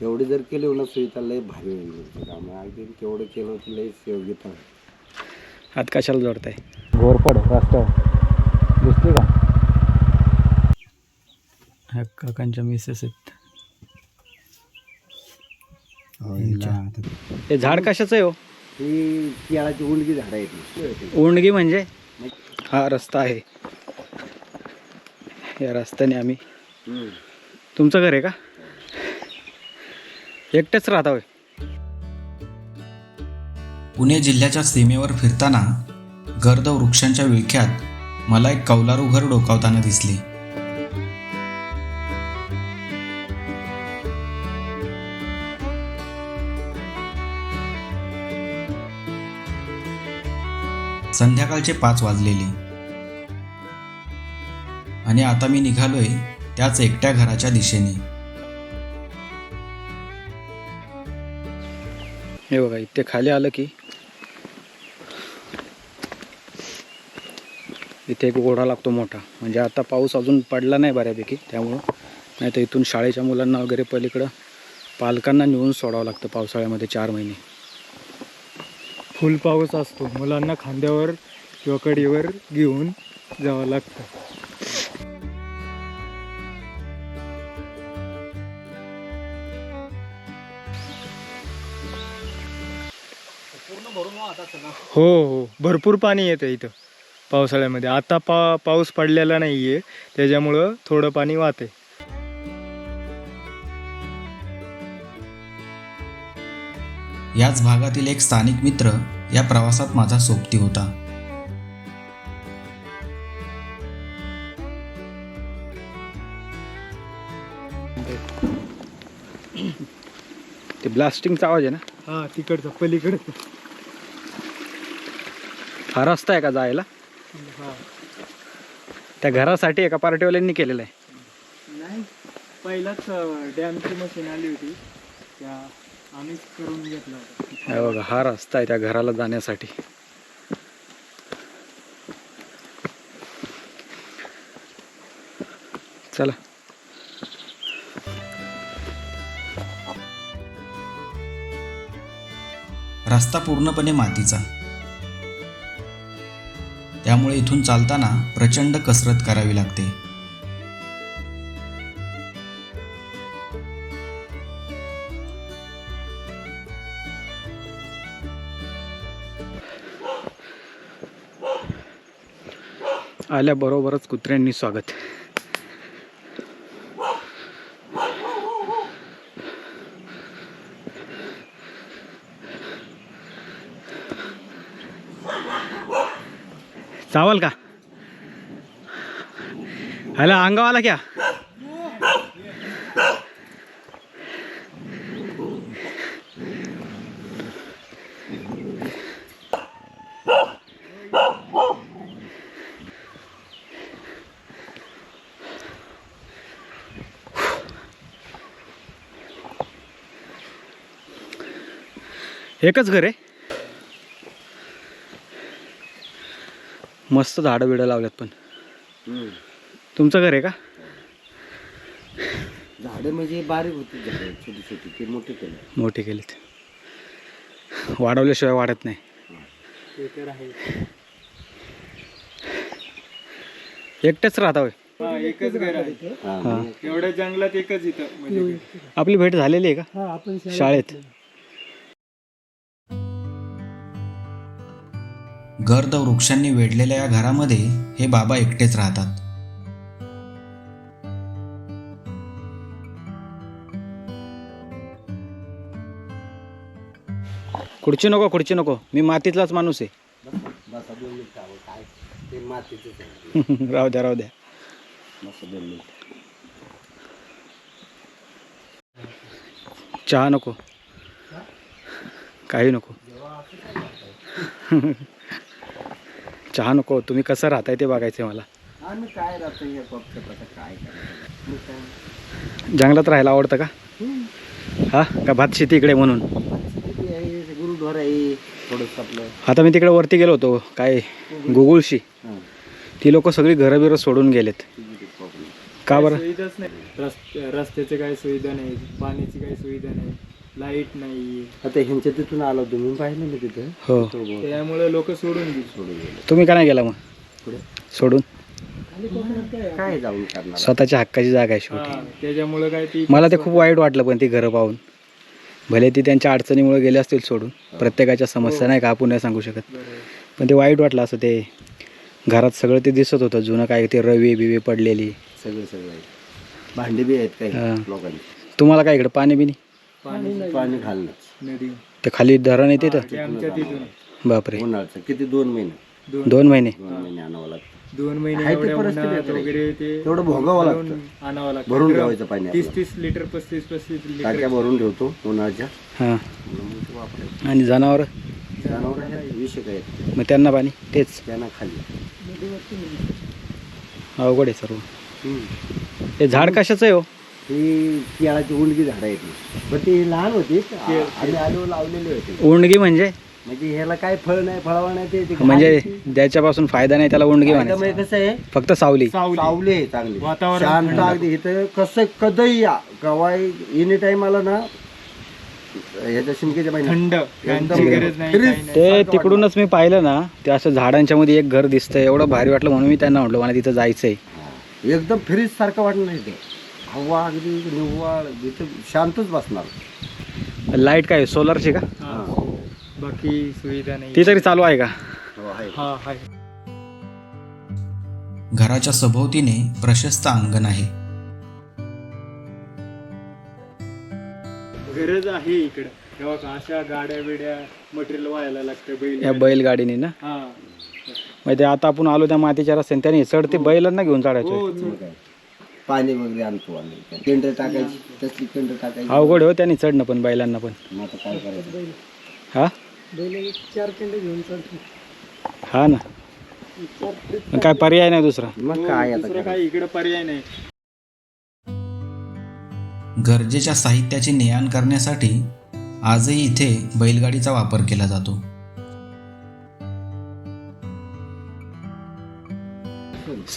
तेवढे जर केले ना सुविधा लय भारी होईल तुमचं काम अगदी तेवढं केलं तर लय योग्यता होईल. हात कशाला जोडताय? घोरपड रस्त्यावर दिसते का? ह्या काकांच्या मिसेस आहेत. हे झाड कशाचं आहे हो? ही केळाची उलगी झाडं आहेत. उंडगी म्हणजे? हा रस्ता आहे. या रस्त्याने आम्ही तुमचं घर आहे का? एकटेच राहता होय. पुणे जिल्ह्याच्या सीमेवर फिरताना गर्द वृक्षांच्या विळख्यात मला एक कौलारू घर डोकावताना दिसले. संध्याकाळचे पाच वाजलेले. आणि आता मी निघालोय त्याच एकट्या घराच्या दिशेने. हे बघा इथे खाली आलं की इथे एक ओढा लागतो मोठा. म्हणजे आता पाऊस अजून पडला नाही बऱ्यापैकी त्यामुळं नाही तर इथून शाळेच्या मुलांना वगैरे पलीकडं पालकांना नेऊन सोडावं लागतं पावसाळ्यामध्ये चार महिने. फुल पाऊस असतो. मुलांना खांद्यावर किंवा कडीवर घेऊन जावं लागतं. हो हो. भरपूर पाणी येतं इथं पावसाळ्यामध्ये. आता पा पाऊस पडलेला नाही आहे त्याच्यामुळं थोडं पाणी वाहते याच भागातील एक स्थानिक मित्र या प्रवासात माझा सोबती होता. ते ब्लास्टिंगचा आवाज आहे ना? हा तिकडचं पलीकडचं. हा रस्ता आहे का जायला? हा. त्या घरासाठी एका पार्टीवाल्यांनी केलेलं आहे. नाही पहिलाच डॅमची मशीन आली होती. त्या आम्हीच करून घेतला होता. हे बघा हा रस्ता आहे त्या घराला जाण्यासाठी. चला. रस्ता पूर्णपणे मातीचा. त्यामुळे इथून चालताना प्रचंड कसरत करावी लागते. आल्याबरोबरच कुत्र्यांनी स्वागत. चावल का? ह्याला अंगावाला क्या? एकच घर आहे. मस्त झाडं बिडं लावल्यात पण. तुमचं घर आहे का? झाडं म्हणजे बारीक होती झाडं छोटी छोटी ते मोठी केलं. मोठी केलीत. वाढवल्याशिवाय वाढत नाही. ते तर आहे एकटेच राहता होय? हा एकच घर आहे. हा. एवढ्या जंगलात एकच इथं म्हणजे. आपली भेट झालेली आहे का? हा आपण शाळेत गर्द वृक्षांनी वेढलेल्या या घरामध्ये हे बाबा एकटेच राहतात. खुर्ची नको खुर्ची नको. मी मातीतलाच माणूस आहे. राहू द्या राहू द्या. चहा नको. काही नको. चहा नको तुम्ही कसं राहताय ते बघायचं मला. आम्ही काय राहतो हे पक्षात आता काय करायचं? मी काय जंगलात राहायला आवडतं का? हा? का भात शेती इकडे म्हणून? किती आहे गुरुद्वार आहे थोडंसं आपलं. आता मी तिकडे वरती गेलो होतो काय गुगुळशी. हां. ती लोक सगळी घरं बिरं सोडून गेलेत. का बरं? सुविधाच नाही. रस्त्याचे काही सुविधा नाही पाण्याची काही सुविधा नाही. लाइट नाही आता ह्यांच्या तिथून आलो तुम्ही पाहिलं ना तिथं. हो. तो त्यामुळे लोक सोडून गेली. सोडून गेलं. तुम्ही का नाही गेला मग? पुढे सोडून? काय जाऊन करणार? स्वतःच्या हक्काची जागा आहे शेवटी. हा त्याच्यामुळे काय ती मला ते खूप वाईट वाटलं पण ती घरं पाहून. भले ती त्यांच्या अडचणीमुळे गेले असतील सोडून प्रत्येकाच्या समस्या नाही का आपण नाही सांगू शकत. पण ते वाईट वाटलं असं ते घरात सगळं ते दिसत होतं जुनं काय ते रवी बिवी पडलेली. सगळं सगळं. आहे. भांडी बी आहेत काही हा. लोकांची. तुम्हाला काय इकडं पाणी बिनी पाणी खाल्लं नदी. ते खाली धरण येते तर ते आमच्या तिथून. बापरे. उन्हाळ्याचं. किती? दोन महिने. दोन. दोन महिने. दोन महिने आणावं लागतं. दोन महिने आहे ते एवढ्या परिस्थिती उन्हाळ्यात आहे. वगैरे ते तेवढं भोगावं भरून लागतं. आणावं लागतं. भरून ठेवायचं पाणी तीस. तीस लिटर पस्तीस पस्तीस लिटर. टाक्या भरून ठेवतो उन्हाळ्याच्या. हां. मग ते वापरायचं आणि जनावर? जनावर आहेत विषय काय आहेत. मग त्यांना पाणी? तेच. त्यांना खाली. अवघड आहे सर्व. हे झाड कशाचं आहे हो? ही केळाची उंडगी झाडं आहेत पण ती लहान होती. आम्ही आलो लावलेली होती. उंडगी म्हणजे? म्हणजे ह्याला काय फळ नाही फळावा नाही ते- ते म्हणजे ज्याच्यापासून फायदा नाही त्याला उंडगी म्हणायचं. म्हणजे कसं आहे? फक्त सावली. सावली. आहे चांगली. वातावरण शांत अगदी. इथं कसं कधीही या कवाय एनी टाइम आला ना ह्याच्या शिमकेच्या महिन्यात थंड. फॅनची एकदम गरज नाही फ्रीज. काही नाही. ते तिकडूनच मी पाहिलं ना ते असं झाडांच्या मध्ये एक घर दिसतंय एवढं भारी वाटलं म्हणून मी त्यांना म्हटलं मला तिथं जायचंय. एकदम फ्रीज सारखं वाटणार इथे. हवा अगदी निव्वळ इथं शांतच बसणार. लाइट काय सोलरची का? हा. बाकी सुविधा नाही. ती तरी चालू आहे का? हो, आहे. हा घराच्या सभोवतीने प्रशस्त अंगण आहे. गरज आहे इकडं. तेव्हा का अशा गाड्या बिड्या मटेरियल व्हायला लागतं बैल. या बैलगाडीने ना? हा. म्हणजे आता आपण आलो त्या मातीच्या रस्त्याने त्याने चढते बैलांना घेऊन चढायचो. हो. पाणी वगैरे आणतो आम्ही. केंद्र टाकायची तसली केंद्र टाकायची. अवघड हो त्याने चढणं पण बैलांना पण. मग आता काय करायचं? हा? हा ना. मग काय पर्याय नाही दुसरा? मग काय आता दुसरं काही इकडं पर्याय नाही. गरजेच्या साहित्याची ने आण करण्यासाठी आजही इथे बैलगाडीचा वापर केला जातो.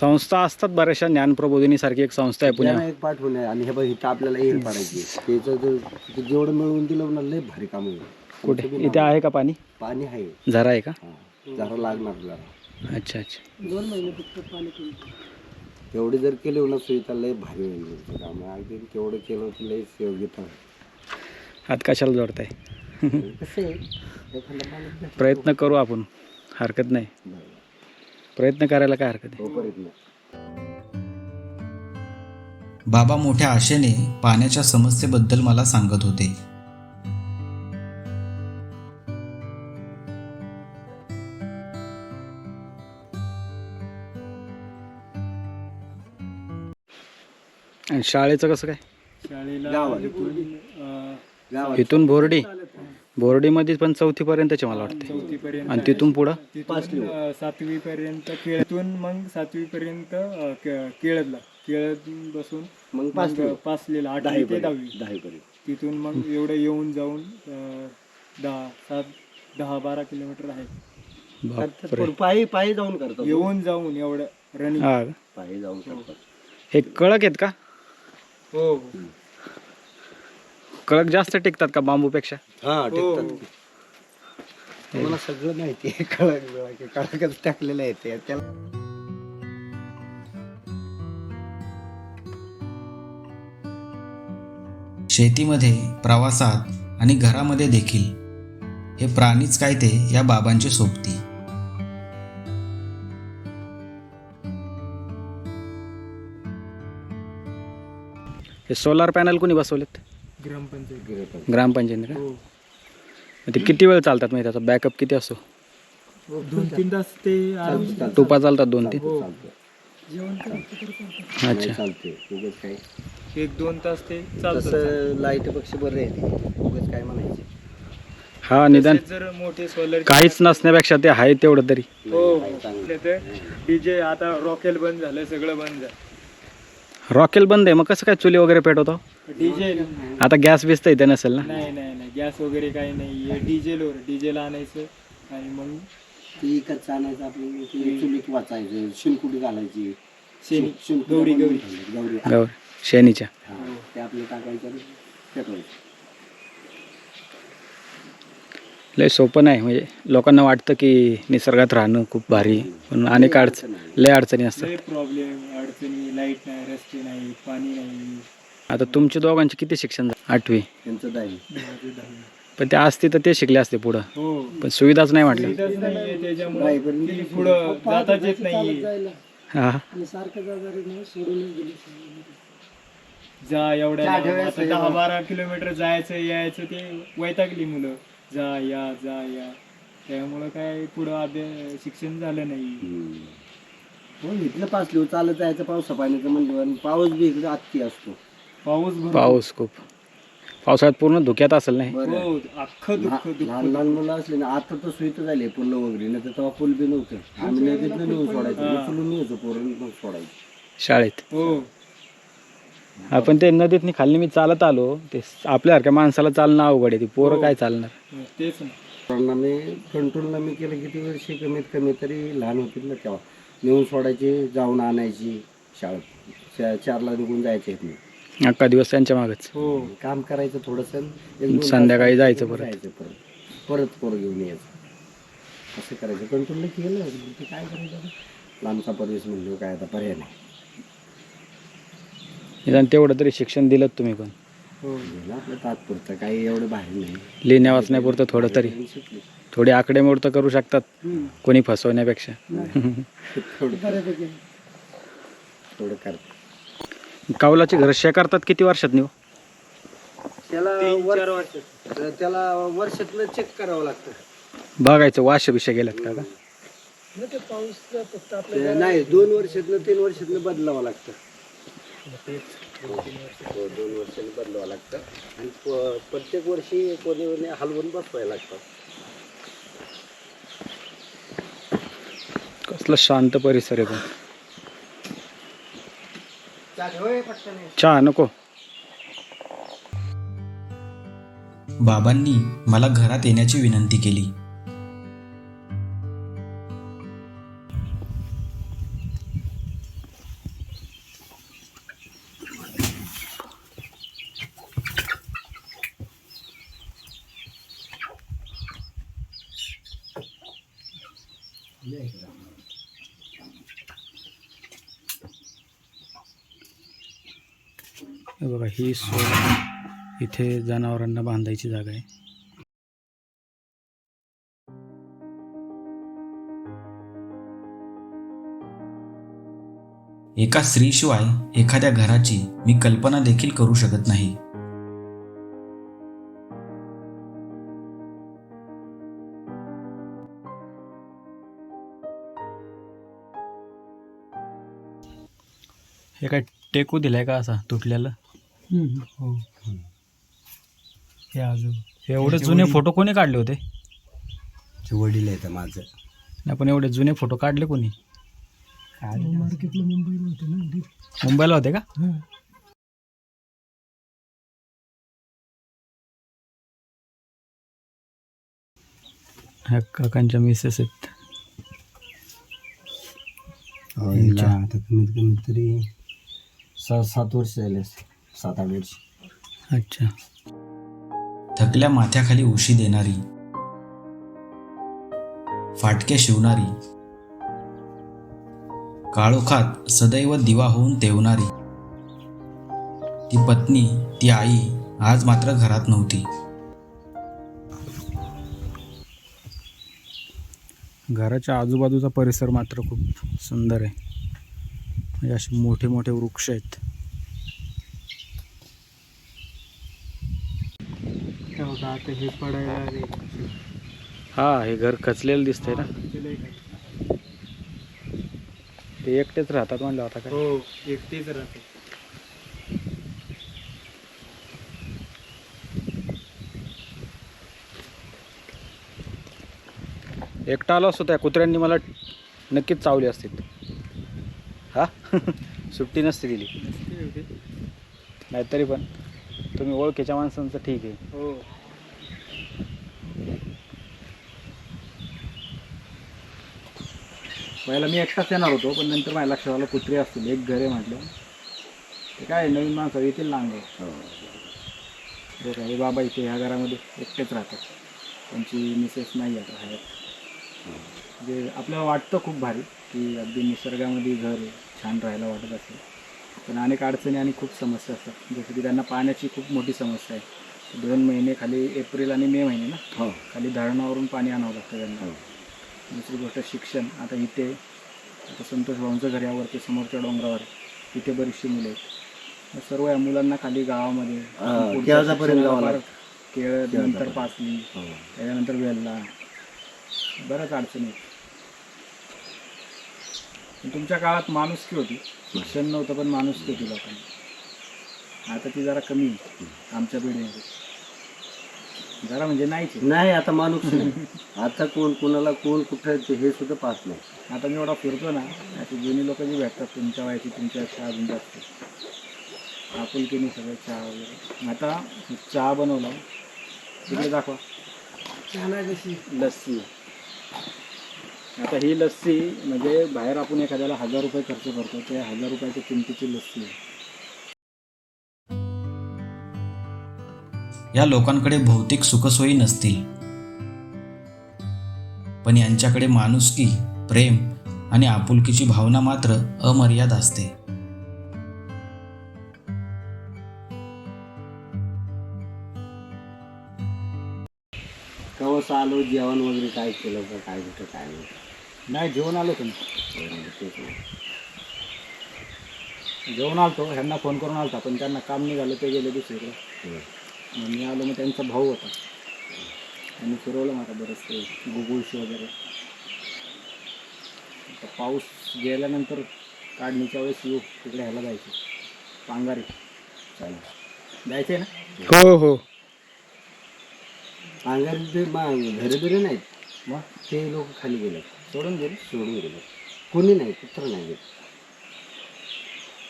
संस्था असतात बऱ्याचशा ज्ञानप्रबोधिनी सारखी एक संस्था आहे त्यांना पुण्या एक पाठवून आहे आणि हे बघ इथं आपल्याला येईल पाडायची. त्याचं जर ते जेवढं मिळवून दिलं ना लय भारी काम होईल कुठे? इथे आहे का पाणी? पाणी आहे. झरा आहे का? हा. जरा लागणार जरा. अच्छा अच्छा. तेवढे जर केले ना सुविधा लय भारी होईल तुमचं काम. अगदी तेवढं केलं तर लय योग्य हात कशाला जोडताय? प्रयत्न करू आपण. हरकत नाही. बरं. प्रयत्न करायला काय हरकत आहे. बाबा मोठ्या आशेने पाण्याच्या समस्येबद्दल मला सांगत होते. आणि शाळेचं कसं काय? शाळेला इथून बोर्डी? बोर्डीमध्ये पण चौथी पर्यंतचे मला वाटते. चौथीपर्यंत आणि तिथून पुढं? सातवी पर्यंत केळतून मग सातवी पर्यंत केळदला. केळद बसून मग मग पाचवी. पाचलेला आठवी दहावी ते दहावी दहावी. पर्यंत तिथून मग एवढं येऊन जाऊन अं, दहा सात दहा बारा किलोमीटर आहे. बापरे. पायी पायी जाऊन करतो. येऊन जाऊन एवढं रनिंग हा? पायी जाऊन करतो. हे कळक आहेत का? हो. कळक जास्त टिकतात का बांबूपेक्षा? हा टिकतात. मला सगळं माहिती आहे कळक बिळक, कळकच टाकलेलं आहे ते. त्याला शेतीमध्ये प्रवासात आणि घरामध्ये देखील हे प्राणीच काय ते या बाबांचे सोबती. हे सोलार पॅनल कोणी बसवलेत? ग्रामपंचायत. ग्रामपंचायत का हो. ते किती वेळ चालतात म्हणजे त्याचा बॅकअप किती असतो? दोन तीन तास ते आराम टोपा चालतात दोन तीन? हो. अच्छा. चालते उगाच काय? एक दोन तास ते चालतं तसं लाइट पक्ष बरं उगाच काय म्हणायचे? हा निदान जर मोठे सोलर काहीच नसण्यापेक्षा ते आहे तेवढं तरी. हो डीजे आता रॉकेल बंद झालं सगळं बंद झालं रॉकेल बंद आहे. मग कसं काय चुली वगैरे पेटवतो? डीजे आता गॅस बिस तर इथे नसेल ना? नाही नाही नाही. गॅस वगैरे काही नाही. डिझेलवर डिझेल आणायचं आणि मग ती कच्चा आणायचं आपलं चुलीत वाचायचं. शिलकुटी घालायची. शेणी शिंक- गौरी गौरी. गौरी. हा, ते आपले टाकायचं आणि. लय सोपं नाही. म्हणजे लोकांना वाटतं की निसर्गात राहणं खूप भारी आहे. पण अनेक अडचण लय अडचणी असतात. लय प्रॉब्लेम अडचणी लाइट नाही रस्ते नाही पाणी नाही. आता तुमच्या दोघांचे किती शिक्षण झालं? आठवी. त्यांचं दहावी. पण ते असते तर ते शिकले असते पुढं. हो. पण सुविधाच नाही सुविधाच नाहीये त्याच्यामुळे. ते पुढं जाताच येत नाही. हा. जा एवढ्या लांब. आता दहा. बारा किलोमीटर जायचं यायचं ते वैतागली मुलं. जा या जा या. त्यामुळं काय पुढं अभ्यास शिक्षण झालं नाही. हो इथलं पासलो चालत जायचं पावसा पाण्याचं म्हणलं आणि पाऊस बी इकडे आत्ती असतो. पाऊस भरपूर. पाऊस खूप. पावसाळ्यात पूर्ण धुक्यात असेल नाही हो? अख्खं दुःख लहान दुःख लहान मुलं असले ना आता तर सुविधा झाली पुल वगैरे. नाही तर तेव्हा पूल बी नव्हतं. आम्ही नदीतनं नेऊन सोडायचं. हा. उचलून न्यायचो पोरून मग सोडायचं. शाळेत. हो. आपण ते नदीतनी खाली मी चालत आलो. ते आपल्यासारख्या माणसाला चालणं अवघड आहे. ती पोरं काय चालणार? तेच ना. पोरांना मी कंट्रोल मी केलं किती वर्षी? कमीत कमी तरी लहान होतील ना तेव्हा. नेऊन सोडायची जाऊन आणायची शाळेत. चा- चारला निघून जायचे इथनं. अख्खा दिवस त्यांच्या मागच. हो. काम करायचं थोडंसं संध्याकाळी जायचं परत. जायचं परत. परत. पोरं घेऊन यायचं. असं करायचं. कंट्रोल केलं. ते काय करायचं आता? लांबचा परवेश म्हणजे काय आता पर्याय नाही. निदान तेवढं तरी शिक्षण दिलं तुम्ही पण. हो. गेलं आपलं तात्पुरतं. काही एवढं बाहेर नाही. लिहिण्या वाचण्यापुरतं थोडं तरी. शिकले थोडी आकडेमोड तर करू शकतात. कोणी फसवण्यापेक्षा. थोडं थोडं करते. कावलाची घर शेकारतात किती वर्षात निव त्याला वर- त्याला वर्षातलं चेक करावं लागतं. बघायचं वाश बिशे गेल्यात का का ते नाही दोन वर्षातलं तीन वर्षातलं बदलावं लागतं. हो, दोन वर्षांनी बदलावं लागतं. आणि प- प्रत्येक वर्षी कोणी कोणी हलवून बसवायला लागतं कसलं शांत परिसर आहे पण चहा नको. बाबांनी मला घरात येण्याची विनंती केली. हे बघा ही सोय इथे जनावरांना बांधायची जागा आहे. एका स्त्रीशिवाय एखाद्या घराची मी कल्पना देखील करू शकत नाही. हे काय टेकू दिलाय का असा तुटलेलं? हो. हे हे एवढे जुने फोटो कोणी काढले होते? ते वडील आहेत माझं. नाही पण एवढे जुने फोटो काढले कोणी? मार्केटला मुंबईला होते ना मुंबईला होते का? ह्या काकांच्या मिसेस आहेत. हो, हिला आता कमीत कमी तरी सहा सात वर्ष झाले असतील. सात आठ वर्ष अच्छा. थकल्या माथ्याखाली उशी देणारी फाटके शिवणारी काळोखात सदैव दिवा होऊन तेवणारी ती पत्नी ती आई आज मात्र घरात नव्हती. घराच्या आजूबाजूचा परिसर मात्र खूप सुंदर आहे. म्हणजे असे मोठे मोठे वृक्ष आहेत. हे बघा आता हे पडायला आले. हा हे घर खचलेलं दिसतंय ना. एक- ते एकटेच राहतात म्हणलं आता काय? हो एकटेच राहते एकटा आलो असतो त्या कुत्र्यांनी मला नक्कीच चावली असते. हा? सुट्टी नसते दिली. नसते एवढे. नाहीतरी पण. तुम्ही ओळखीच्या माणसांचं ठीक आहे. हो. पहिला मी एकटाच येणार होतो पण नंतर माझ्या लक्षात आलं कुत्री असतील एक घर आहे म्हटलं ते काय नवीन माणसं येतील ना अंगावर. हो. हे बाबा इथे ह्या घरामध्ये एकटेच राहतात. त्यांची मिसेस नाही आता हयात म्हणजे आपल्याला वाटतं खूप भारी की अगदी निसर्गामध्ये घर छान राहायला वाटत असेल. पण अनेक अडचणी आणि खूप समस्या असतात. जसं की त्यांना पाण्याची खूप मोठी समस्या आहे. दोन महिने खाली एप्रिल आणि मे महिने ना? हो. खाली धरणावरून पाणी आणावं लागतं त्यांना. हो. दुसरी गोष्ट शिक्षण. आता इथे आता संतोष भाऊंचं घर यावरती समोरच्या डोंगरावर. तिथे बरीचशी मुलं आहेत. सर्व या मुलांना खाली गावामध्ये. केळ नंतर. पाचली हो. त्याच्यानंतर वेल्ला. बऱ्याच अडचणी आहेत. तुमच्या काळात माणुसकी होती. शिक्षण नव्हतं पण माणुसकी होती लोकांना आता ती जरा कमी आहे आमच्या पिढीमध्ये. जरा म्हणजे नाहीच आहे. नाही आता माणूस नाही. आता कोण कोणाला कोण कुठं आहे ते हे सुद्धा पाहत नाही. आता मी एवढा फिरतो ना अशी जुनी लोक जी भेटतात तुमच्या वयाची तुमच्यापेक्षा अजून जास्त. आपुलकीने सगळं चहा वगैरे. आता चहा बनवला. तिकडे दाखवा. लस्सी. आता ही लस्सी म्हणजे बाहेर आपण एखाद्याला हजार रुपये खर्च करतो ते हजार रुपयाच्या किमतीची लस्सी आहे. या लोकांकडे भौतिक सुखसोयी नसतील. पण यांच्याकडे माणुसकी प्रेम आणि आपुलकीची भावना मात्र अमर्याद असते. कवस आलो जेवण वगैरे काय केलं का काय कुठं काय नाही. नाही जेवण आलो तुम्ही नाही. जेवण आलतो ह्यांना फोन करून आलता पण त्यांना काम निघालं ते गेले दुसरीकडे. मग मी आलो मग त्यांचा भाऊ होता. त्यांनी फिरवलं मला बरंच ते गुगुळशी वगैरे. आता पाऊस गेल्यानंतर काढणीच्या वेळेस येऊ तिकडे ह्याला जायचं. पांगारी. चालेल. जायचंय ना? हो हो. अंगारी ते मा- घरे बिरे नाहीत. मग? ते लोक खाली गेले. सोडून गेले? सोडून गेले. कोणी नाही कुत्र नाही. गेले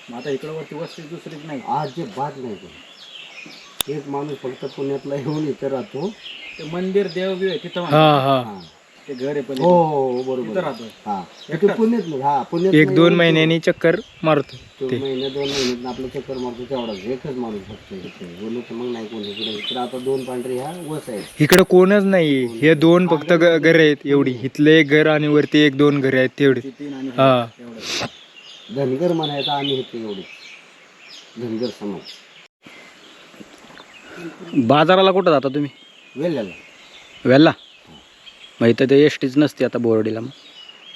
मग आता इकडं वरती वस्ती दुसरीच नाही. आज जे बाद नाही कोणी. एक माणूस फक्त पुण्यातला येऊन इथं राहतो. ते मंदिर देवबीव आहे तिथं. हा. हा. ते घर आहे हो पहिले हो हो, तिथं बरोबर. राहतोय. हा. तिथे पुण्यात नाही हा पुण्यात एक दोन महिन्यांनी चक्कर मारतो तो. महिने दोन महिन्यात आपलं चक्कर मारतो तेवढाच. एकच माणूस फक्त इथे. बोलू तर मग नाही कोणी इकडे. इकडे आता दोन पांढरे ह्या वस आहेत. इकडं कोणच नाही. हे दोन फक्त घर आहेत एवढी. इथले एक घर आणि वरती एक दोन घर आहेत तेवढे. तीन आणि हा. एवढं धनगर म्हणायचं आम्ही इथे एवढे. धनगर समाज बाजाराला कुठं जाता तुम्ही? वेल्याला वेल्ला मग इथं ते एस टीच नसते आता बोर्डीला मग.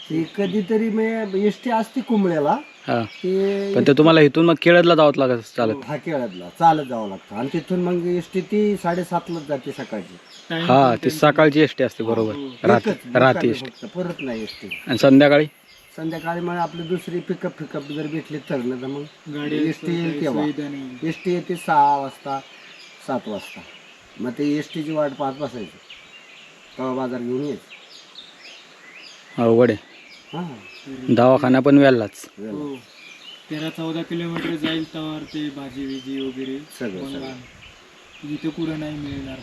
ते कधीतरी मी एस टी असते कुंबळ्याला. हां. ते पण ते तुम्हाला इथून मग केळदला जावं लागत चालत. हा केळदला. चालत जावं लागतं. आणि तिथून मग एस टी ती साडेसातलाच जाते सकाळची. हा ती सकाळची एस टी असते बरोबर. रात्री एकच रात्री एस टी फक्त. परत नाही एस टी आणि संध्याकाळी? संध्याकाळी मग आपली दुसरी पिकअप पिकअप जर भेटली तर ना तर मग एस टी येईल तेव्हा. एस टी येते सहा वाजता सात वाजता. मग ते एस टीची वाट पाहत बसायचं. तेव्हा बाजार घेऊन यायचं अवघड आहे. हां. दवाखाना पण वेल्लाच. वेळ. तेरा चौदा किलोमीटर जाईल तर ते भाजी विजी वगैरे सगळं इथे कुठं नाही मिळणार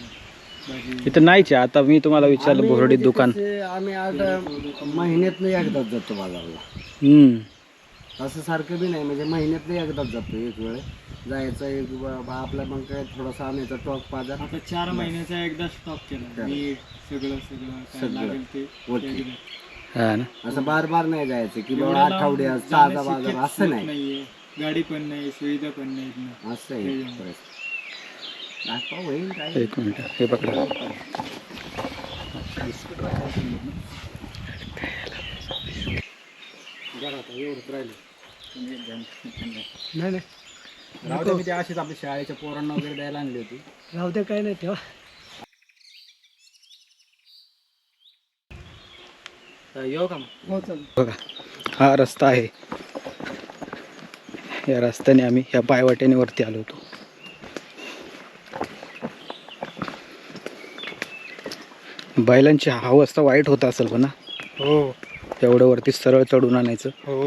भाजी. इथं नाहीच आहे. आता मी तुम्हाला विचारलं आम्ही बोर्डीत म्हणजे दुकान. कसे आम्ही आता महिन्यातनं एकदाच जातो बाजारला. हम्म. असं सारखं बी नाही म्हणजे महिन्यातनं एकदाच जातो एक वेळ. जायचं एक ब- बा आपला मग काय थोडासा आणायचा टॉक बाजार. आता चार महिन्याचा एकदा स्टॉक केला. मीठ सगळं सगळं काय सगळं. लागेल ते ओके. एकदा. हा ना? असं बार बार नाही जायचं की बाबा लांब आठवड्यात ताजा जाण्याची बाजार असं नाही. नाहीये. गाडी पण नाही सुविधा पण नाहीत ना. असं आहे. दाखवा होईल काय. एक मिनिट हे पकडा. नाही नाही. राहू द्या मी ते अशीच आपल्या शाळेच्या पोरांना वगैरे द्यायला आणली होती. राहू द्या काय नाही तेव्हा येऊ का हो चालेल बघा हा रस्ता आहे. या रस्त्याने आम्ही या पायवाट्याने वरती आलो होतो. बैलांची अवस्था वाईट होत असेल पण ना? हो. तेवढं वरती सरळ चढून आणायचं. हो.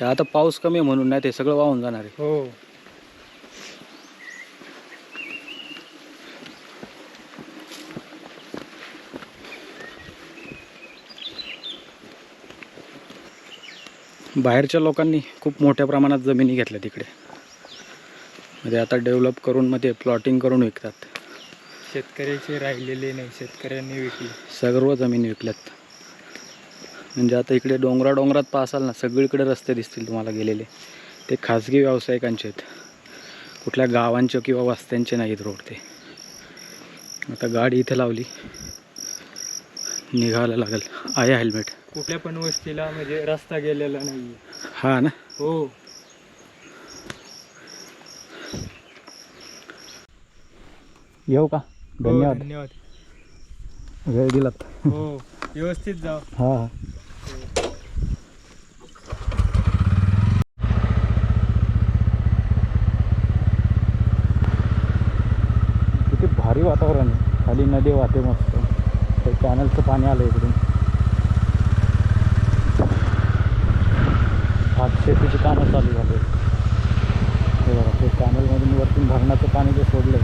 हे आता पाऊस कमी म्हणून नाही ते सगळं वाहून जाणार आहे. हो. बाहेरच्या लोकांनी खूप मोठ्या प्रमाणात जमिनी घेतल्या तिकडे. म्हणजे आता डेव्हलप करून मग ते प्लॉटिंग करून विकतात. शेतकऱ्याचे राहिलेले नाही शेतकऱ्यांनी विकले. सर्व जमीन विकल्यात. म्हणजे आता इकडे डोंगरा डोंगरात पासाल ना सगळीकडे रस्ते दिसतील तुम्हाला गेलेले. ते खाजगी व्यावसायिकांचे आहेत. कुठल्या गावांचे किंवा वस्त्यांचे नाहीत रोड ते. आता गाडी इथे लावली. निघायला लागेल. आहे हेल्मेट. कुठल्या पण वस्तीला म्हणजे रस्ता गेलेला नाही हा ना? हो. येऊ का? हो, धन्यवाद. धन्यवाद. वेळ दिलात. हो व्यवस्थित जा हा किती भारी वातावरण आहे. खाली नदी वाहते मस्त. ते कॅनलचं पाणी आलं इकडून. भात शेतीची कामं चालू झाले. हे बघा ते कॅनलमधून वरतून धरणाचं पाणी जे सोडलं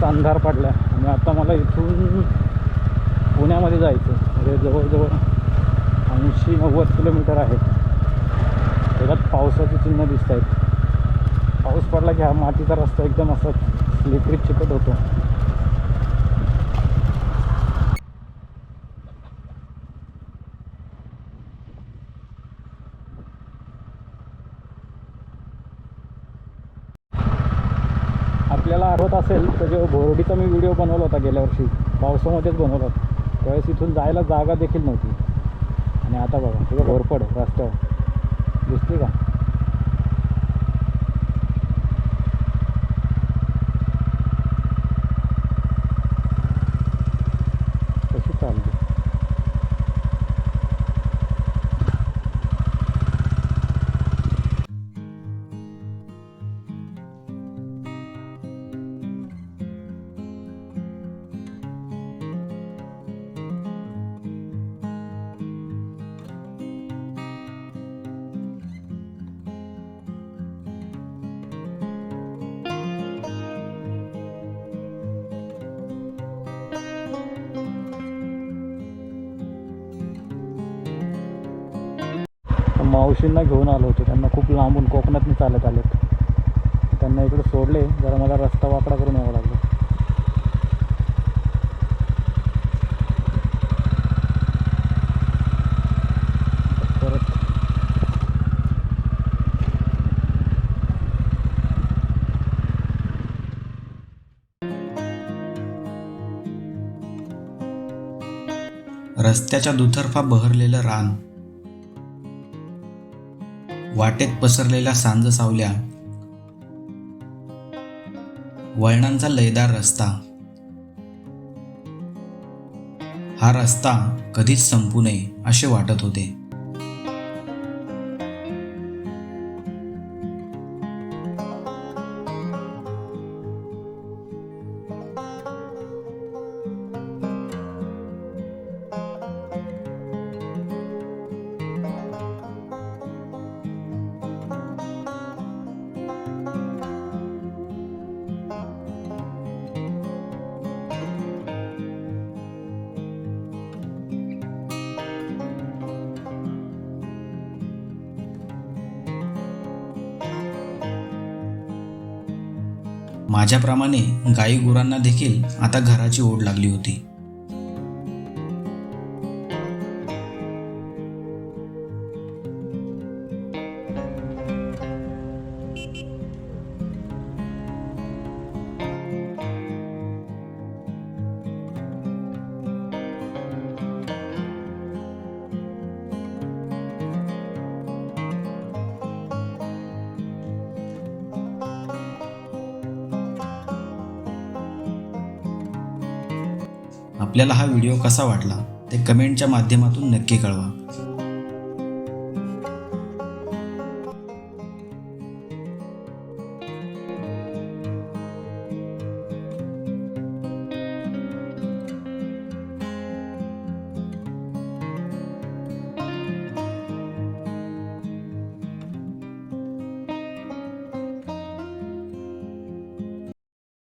खूपच अंधार पडला आणि आता मला इथून पुण्यामध्ये जायचं म्हणजे जवळजवळ ऐंशी नव्वद किलोमीटर आहे. त्याच्यात पावसाची चिन्ह दिसत आहेत पाऊस पडला की हा मातीचा रस्ता एकदम असा स्लिपरी चिकट होतो आपल्याला आठवत असेल तर जो बोरडीचा मी व्हिडिओ बनवला होता गेल्या वर्षी पावसामध्येच बनवला होता. त्यावेळेस इथून जायला जागा देखील नव्हती. आणि आता बघा तिथं घोरपड रस्त्यावर. दिसते का? मावशींना घेऊन आलो होतो. त्यांना खूप लांबून कोकणातून चालत आलेत. त्यांना इकडे सोडले. जरा मला रस्ता वाकडा करून यावं लागलं. रस्त्याच्या दुतर्फा बहरलेलं रान. वाटेत पसरलेल्या सांज सावल्या वळणांचा लयदार रस्ता. हा रस्ता कधीच संपू नये असे वाटत होते. माझ्याप्रमाणे गाई गुरांना देखील आता घराची ओढ लागली होती. आपल्याला हा व्हिडिओ कसा वाटला ते कमेंटच्या माध्यमातून नक्की कळवा.